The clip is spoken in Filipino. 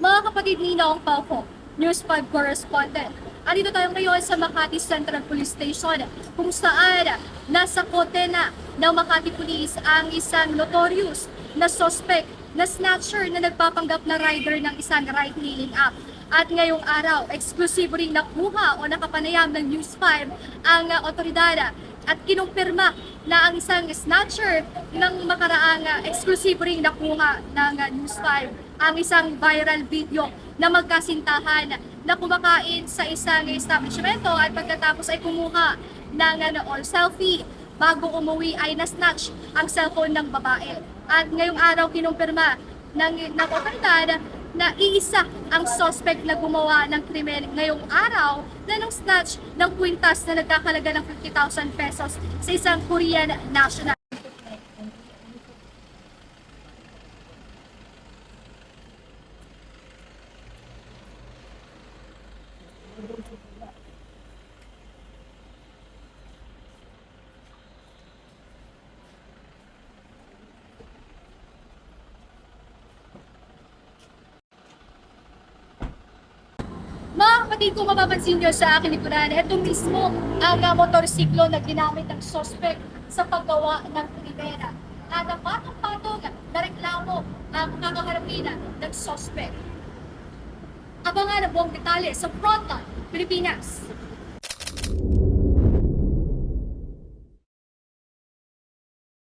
Mga kapatid Ninong Pauko, News 5 correspondent. Andito tayo ngayon sa Makati Central Police Station kung saan nasa kote na ng Makati Police ang isang notorious na suspect na snatcher na nagpapanggap na rider ng isang ride-hailing app. At ngayong araw, eksklusibo ring nakuha o nakapanayam ng News 5 ang uh, otoridad at kinumpirma na ang isang snatcher ng makaraang uh, eksklusibo ring nakuha ng uh, News 5 ang isang viral video na magkasintahan na kumakain sa isang establishmento at pagkatapos ay kumuha ng ano, all selfie bago umuwi ay na-snatch ang cellphone ng babae. At ngayong araw kinumpirma ng, ng na iisa ang suspect na gumawa ng krimen ngayong araw na nang snatch ng kwintas na nagkakalaga ng 50,000 pesos sa isang Korean national. Mga kapatid, kung mapapansin nyo sa akin likuran, ito mismo ang uh, motorsiklo na ginamit ng suspect sa paggawa ng krimena. At ang patong-patong na reklamo ang kakaharapin ng suspect. Abangan ang buong detalye sa Frontal, Pilipinas.